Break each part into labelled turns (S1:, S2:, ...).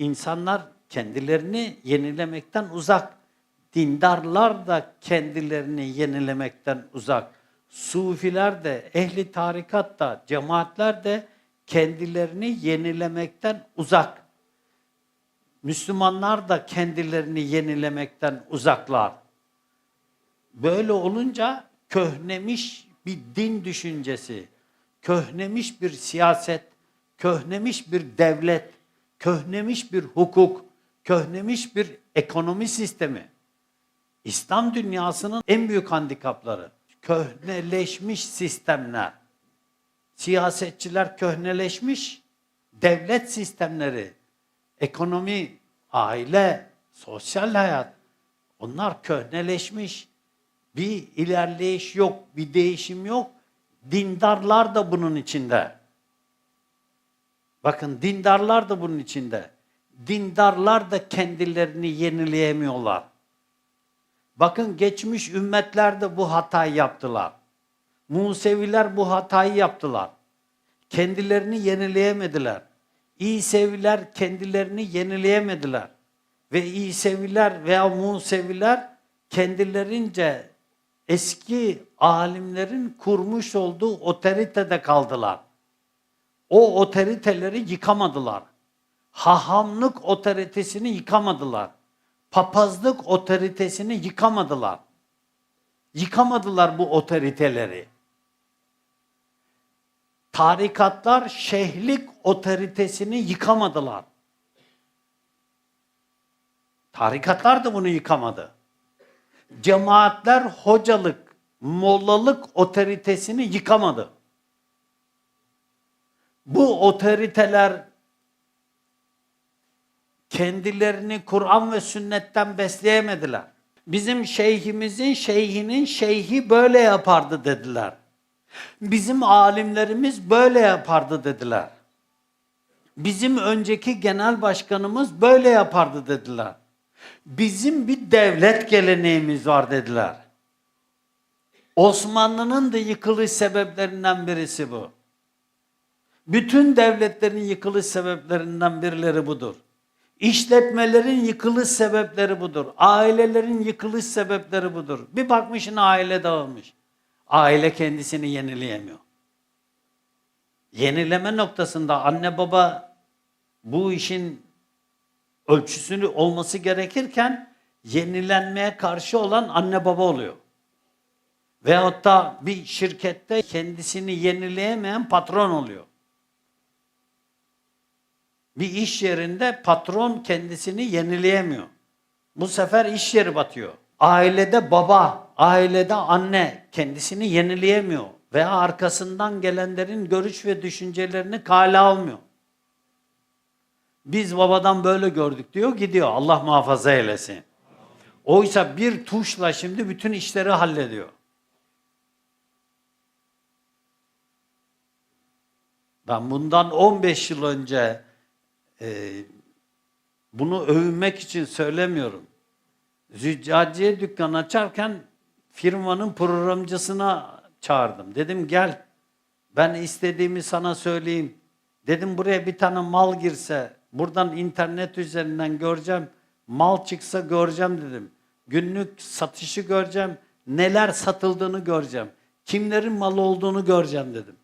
S1: insanlar kendilerini yenilemekten uzak. Dindarlar da kendilerini yenilemekten uzak. Sufiler de, ehli tarikat da, cemaatler de kendilerini yenilemekten uzak. Müslümanlar da kendilerini yenilemekten uzaklar. Böyle olunca köhnemiş bir din düşüncesi, köhnemiş bir siyaset, köhnemiş bir devlet, köhnemiş bir hukuk, köhnemiş bir ekonomi sistemi. İslam dünyasının en büyük handikapları köhneleşmiş sistemler. Siyasetçiler köhneleşmiş, devlet sistemleri, ekonomi, aile, sosyal hayat onlar köhneleşmiş. Bir ilerleyiş yok, bir değişim yok. Dindarlar da bunun içinde. Bakın dindarlar da bunun içinde. Dindarlar da kendilerini yenileyemiyorlar. Bakın geçmiş ümmetler de bu hatayı yaptılar. Museviler bu hatayı yaptılar. Kendilerini yenileyemediler. İseviler kendilerini yenileyemediler. Ve İseviler veya Museviler kendilerince eski alimlerin kurmuş olduğu otoritede kaldılar. O otoriteleri yıkamadılar. Hahamlık otoritesini yıkamadılar. Papazlık otoritesini yıkamadılar. Yıkamadılar bu otoriteleri. Tarikatlar şeyhlik otoritesini yıkamadılar. Tarikatlar da bunu yıkamadı. Cemaatler hocalık, mollalık otoritesini yıkamadı. Bu otoriteler kendilerini Kur'an ve sünnetten besleyemediler. Bizim şeyhimizin şeyhinin şeyhi böyle yapardı dediler. Bizim alimlerimiz böyle yapardı dediler. Bizim önceki genel başkanımız böyle yapardı dediler. Bizim bir devlet geleneğimiz var dediler. Osmanlı'nın da yıkılış sebeplerinden birisi bu. Bütün devletlerin yıkılış sebeplerinden birileri budur. İşletmelerin yıkılış sebepleri budur. Ailelerin yıkılış sebepleri budur. Bir bakmışsın aile dağılmış. Aile kendisini yenileyemiyor. Yenileme noktasında anne baba bu işin ölçüsünü olması gerekirken yenilenmeye karşı olan anne baba oluyor. Veyahut da bir şirkette kendisini yenileyemeyen patron oluyor. Bir iş yerinde patron kendisini yenileyemiyor. Bu sefer iş yeri batıyor. Ailede baba, ailede anne kendisini yenileyemiyor veya arkasından gelenlerin görüş ve düşüncelerini kale almıyor. Biz babadan böyle gördük diyor gidiyor. Allah muhafaza eylesin. Oysa bir tuşla şimdi bütün işleri hallediyor. Ben bundan 15 yıl önce e, bunu övünmek için söylemiyorum. Züccaciye dükkan açarken firmanın programcısına çağırdım. Dedim gel ben istediğimi sana söyleyeyim. Dedim buraya bir tane mal girse buradan internet üzerinden göreceğim. Mal çıksa göreceğim dedim. Günlük satışı göreceğim. Neler satıldığını göreceğim. Kimlerin malı olduğunu göreceğim dedim.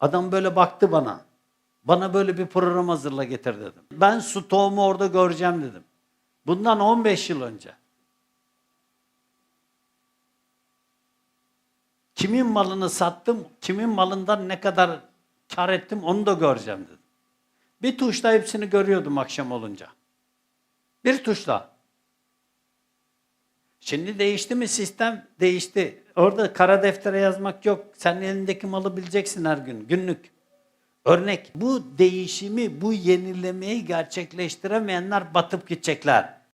S1: Adam böyle baktı bana. Bana böyle bir program hazırla getir dedim. Ben stoğumu orada göreceğim dedim. Bundan 15 yıl önce. Kimin malını sattım, kimin malından ne kadar kar ettim onu da göreceğim dedim. Bir tuşla hepsini görüyordum akşam olunca. Bir tuşla. Şimdi değişti mi sistem? Değişti. Orada kara deftere yazmak yok. Sen elindeki malı bileceksin her gün, günlük. Örnek. Bu değişimi, bu yenilemeyi gerçekleştiremeyenler batıp gidecekler.